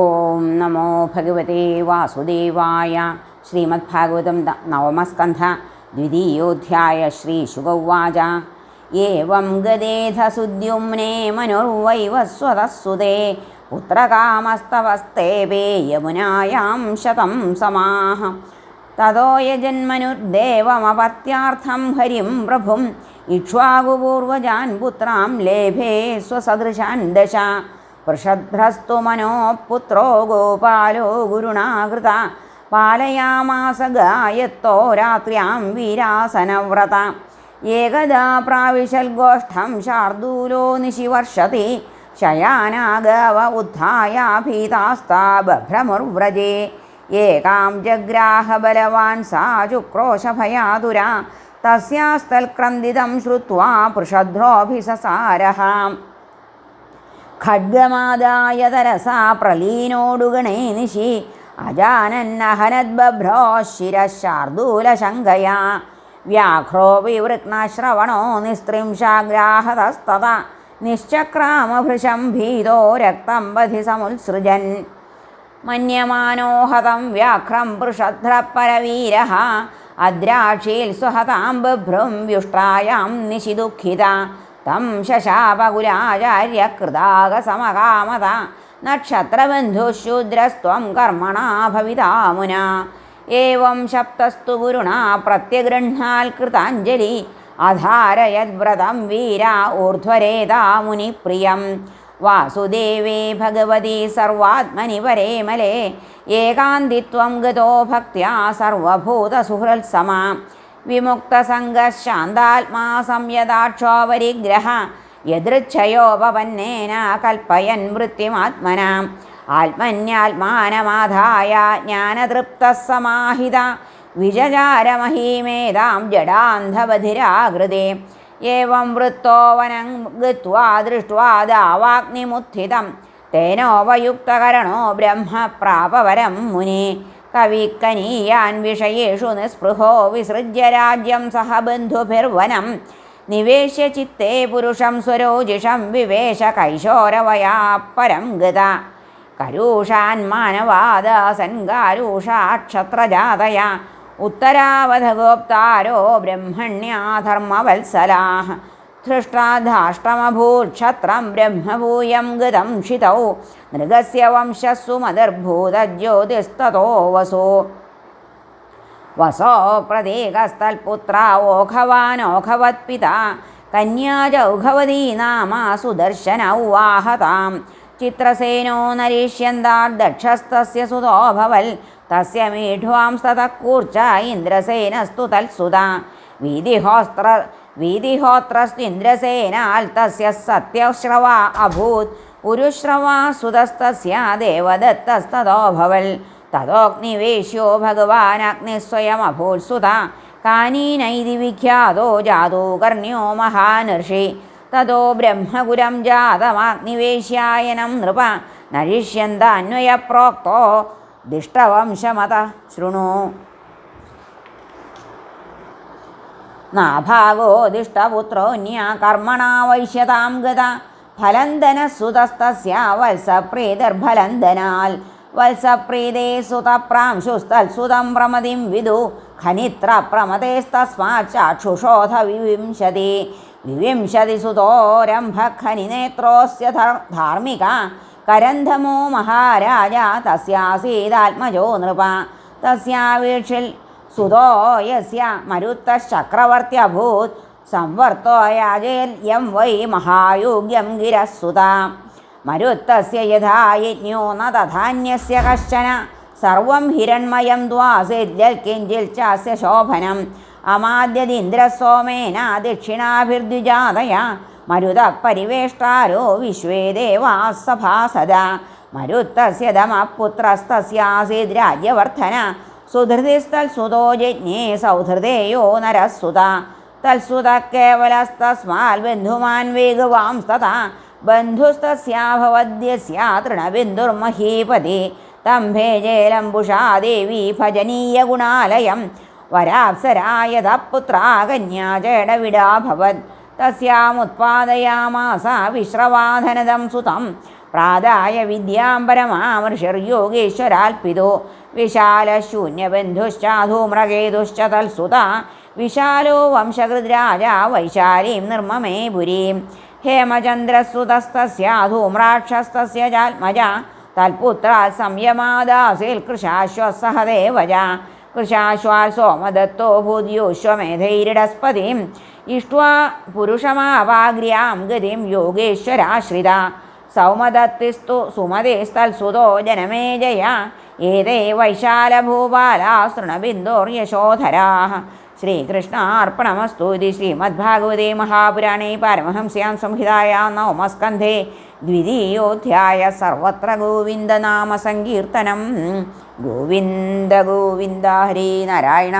ഓം നമോ ഭഗവതേ വാസുദേവായ ശ്രീമദ്ഭാഗവതം നവമസ്കന്ധ ദ്വിതീയോധ്യായ ശ്രീശുഗൗവാച ഏവം ഗതേധസുദ്യുമ്നെ മനുർവൈവസ്വതസ്സുതേ പുത്രകാമസ്തവസ്തേവേ യമുനായാം ശതം സമാഹ. തതോ യജന്മനുർദേവമപത്യാർത്ഥം ഹരിം പ്രഭും ഇക്ഷ്വാകുപൂർവജാൻ പുത്രാം ലേഭേ സ്വസദൃശാൻ ദശ. വൃഷഭ്രസ്തു മനോപുത്രോ ഗോപാലോ ഗുരുണാകൃത. പാലയാമാസ ഗായത്തോ രാത്രിയാം വീരാസനവ്രത. ഏകദാ പ്രാവിശൽ ഗോഷ്ഠം ശാർദൂലോ നിശിവർഷതി. ശയാനാഗവ ഉദ്ധായ ഭീതാസ്താ ബഭ്രമുർവ്രജേ ഏകാം ജഗ്രാഹബലവാൻ സാ ചുക്രോശഭയാതുര തസ്യാസ്തൽക്രന്ദിതം ശ്രുത്വാ പൃഷദ്രോഭിസസാരः ഖഡ്ഗമാദായ തരസാ പ്രലീനോടുഗണേ നിശി. അജാനന്നഹനദ്ബ്രോ ശിരശാർദൂലശങ്കയാ വ്യാഘ്രോ വിവൃത്നശ്രവണോ നിസ്ത്രിംശാഗ്രാഹതസ്തത നിശ്ചക്രാമഭൃശം ഭീതോ രക്തം ബധി സമുത്സൃജൻ. മന്യമാനോഹതം വ്യാഘ്രം പൃഷധ്രപരവീര അദ്രാക്ഷീൽ സ്വഹതാം ബഭ്രും വ്യുഷ്ട്രായാം നിശിദുഃഖിത. തം ശശാപകുലാചാര്യ കൃതാകസമകാമത നക്ഷത്രബന്ധുശൂദ്രസ്ത്വം കർമ്മണാ ഭവിതാമുന ഏവം ശബ്ദസ്തു ഗുരുണാ പ്രത്യഗൃഹാൽ കൃതാഞ്ജലി അധാരയദ്വ്രതം വീര ഊർധ്വരേതാ മുനിപ്രിയം. വാസുദേവേ ഭഗവതി സർവാത്മനി പരേമലേ ഏകാന്തിത്വം ഗതോ ഭക്തിയാ സർവഭൂതസുഹൃത്സമ. വിമുക്തസംഗശാന്താത്മാ യദൃച്ഛയോപന്നേന കൽപ്പയൻ വൃത്തിമാത്മന ആത്മന്യാത്മാനമാധായ ജ്ഞാനതൃപ്തസമാഹിത വിജചാരമഹീമേതാം ജഡാന്ധബധിരാകൃതേ ഏവം വൃത്തോവനം ഗത്വാ ദൃഷ്ട്വാ ദാവാഗ്നിമുത്ഥിതം. തേനോപയുക്തകരണോ ബ്രഹ്മപ്രാപവരം മുനി. കവിക്കനീയാൻ വിഷയേഷു നിസ്പൃഹോ വിസൃജ്യ രാജ്യം സഹ ബന്ധുഭിർവനം. നിവേശ്യ ചിത്തേ പുരുഷം സ്വരോജിഷം വിവേശ കൈശോരവയാ പരം ഗത. കരൂഷാൻ മാനവാദാസൻ കാരൂഷാക്ഷത്രജാതയ ഉത്തരാവധഗോപ്താരോ ബ്രഹ്മണ്യാധർമ്മവത്സലാ ധൃഷ്ടാധാഷ്ടമഭൂക്ഷത്രം ബ്രഹ്മഭൂയം ഗതം ക്ഷിതൗ മൃഗസ്യ വംശസ്സു മതിർഭൂതജ്യോതിസ്തോ വസോ. വസോ പ്രതീകസ്ഥൽപുത്ര ഓഘവാനോഘവത്പിത. കന്യാചൗഘവതീ നാമ സുദർശന ഉവാഹതാം ചിത്രസേനോ നരീഷ്യന്താർദക്ഷസ്തസ്യ സുതോഭവൽ തസ്യ മീഢ്വാംസ്തതഃ കൂർച്ച ഇന്ദ്രസേനസ്തു തൽസുത വീതിഹോസ്ത്ര വീതിഹോത്രസ്തിന്ദ്രസേനാൽ തസ്യ സത്യശ്രവ അഭൂത്. ഉരുശ്രവാ സുതസ്തസ്യ ദേവദത്തസ്തതോഭവൽ തതോഗ്നിവേശ്യോ ഭഗവാനഗ്നിസ്വയമഭൂത്സുത കാനീനൈതി വിഖ്യാതോ ജാതോ കർണ്യോ മഹാനർഷി. തതോ ബ്രഹ്മകുലം ജാതമാഗ്നിവേശ്യായനം നൃപ. നരിഷ്യന്താന്വയപ്രോക്തോ. ദിഷ്ടവംശമത ശൃണു. നാഭാഗോ ദിഷ്ടപുത്രോന്യ കർമ്മണാ ഗത. ഫലന്തനസുതസ്തസ്യ വത്സപ്രീതിർഫലന്തനാൽ വത്സപ്രീതേ സുതപ്രാംശുസ്തത്സുതം പ്രമതിം വിദു. ഖനിത്ര പ്രമതേസ്തസ്മാത് ചാക്ഷുഷോധ വിവിംശതി. വിവിംശതി സുതോരംഭ ഖനിനേത്രോസ്യ ധർ- ധാർമ്മിക. കരന്ധമോ മഹാരാജ തസ്യാസീതാത്മജോ നൃപ. തസ്യാവീക്ഷിൽ സുതോ യസ്യ അഭൂത് സംവർത്തോ എം വൈ മഹായോഗ്യം ഗിരസുത മരുത്തസ്യ യഥാ യജ്ഞോ ന കശ്ചന. സർവം ഹിരൺമയം ദ്വാസിൽ കിഞ്ചിൽ ചാസ്യ ശോഭനം. അമാദ്യതിന്ദ്രസോമേന ദക്ഷിണാഭിർദ്വിജാതയ. മരുത പരിവേഷ്ടാരോ വിശ്വേ ദേവാസഭാസദ മരുത്തസ്യ ദമപുത്രസ്തസ്യാസീദ് രാജ്യവർദ്ധന. സുധൃതിസ്തൽസുതോ ജജ്ഞേ സൗഹൃദേയോ നരസുത തൽസുത കേവലസ്തസ്മാൽ ബന്ധുമാൻ വേഗവാംസ്തത ബന്ധുസ്തസ്യാഭവദ്യസ്യ തൃണബിന്ദുർമഹീപതി തം ഭേജേലംബുഷാ ദേവി ഭജനീയ ഗുണാലയം. വരാപ്സരായത പുത്രാ കന്യാചേടവിടാഭവത് തസ്യാമുത്പാദയാമാസ വിശ്രവാധനദം സുതം. പ്രാതായ വിദ്യാംബരമാമർഷർ വിദ്യാംബരമാമർഷിർയോഗേശ്വരാൽപിതോ വിശാലശൂന്യബന്ധുശ്ചാധൂമ്രകേതുശ്ച തൽസുത. വിശാലോ വംശകൃദ്രാജ വൈശാലീം നിർമ്മമേ പുരീം. ഹേമചന്ദ്രസുതസ്തസ്യാധൂമ്രാക്ഷസ്തസ്യ തൽപുത്രാ സംയമാദാസിൽ കൃശാശ്വസഹദേവജ കൃശാശ്വാൽ സോമദത്തോ ഭൂതിയോശ്വമേധൈരിടസ്പതിം ഇഷ്ട്വാ പുരുഷമാവാഗ്ര്യാം ഗതിം യോഗേശ്വരാശ്രിത. സൗമദത്തിസ്തു സുമതേസ്തൽസുതോ ജനമേജയ ഏതേ വൈശാലഭൂപാലാ ശൃണബിന്ദോർയശോധരാ ശ്രീകൃഷ്ണാർപ്പണമസ്തു ഇതി ശ്രീമദ്ഭാഗവതേ മഹാപുരാണേ പാരമഹംസ്യാം സംഹിതായാം നവമസ്കന്ധേ ദ്വിതീയോധ്യായ സർവത്ര ഗോവിന്ദനാമസങ്കീർത്തനം ഗോവിന്ദ ഗോവിന്ദ ഹരീ നാരായണ.